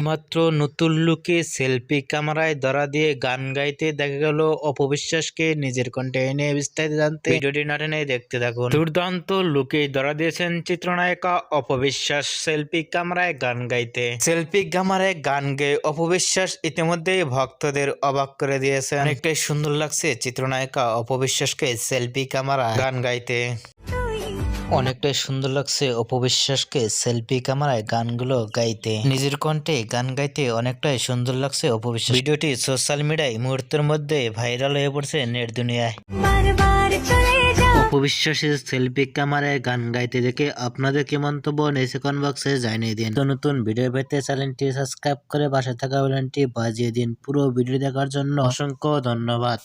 মাত্র নতুন লুকে সেলফি ক্যামেরায় ধরা দিয়ে গান গাইতে দেখা গেল অপবিশ্বাসকে নিজের কণ্ঠে এনে বিস্তারিত জানতে। ভিডিওটি না টেনে দেখতে থাকুন। দুর্দান্ত লুকে ধরা দিয়েছেন চিত্রনায়িকা অপবিশ্বাস সেলফি ক্যামেরায় গান গাইতে। সেলফি ক্যামেরায় গান গেয়ে অপবিশ্বাস ইতিমধ্যেই ভক্তদের অবাক করে দিয়েছেন। অনেকটাই সুন্দর লাগছে চিত্রনায়িকা অপবিশ্বাসকে সেলফি ক্যামেরায় গান গাইতে। অনেকটাই সুন্দর লাগছে অপবিশ্বাসকে সেলফি ক্যামেরায় গানগুলো গাইতে। নিজের কণ্ঠে গান গাইতে অনেকটাই সুন্দর লাগছে অপবিশ্বাস। ভিডিওটি সোশ্যাল মিডিয়ায় মুহূর্তের মধ্যে ভাইরাল হয়ে পড়ছে নেট দুনিয়ায়। অপবিশ্বাসের সেলফি ক্যামেরায় গান গাইতে দেখে আপনাদের কি মন্তব্য নিচে কমেন্ট বক্সে জানিয়ে দিন। তো নতুন ভিডিও পেতে চ্যানেলটি সাবস্ক্রাইব করে পাশে থাকা বেলটি বাজিয়ে দিন। পুরো ভিডিও দেখার জন্য অসংখ্য ধন্যবাদ।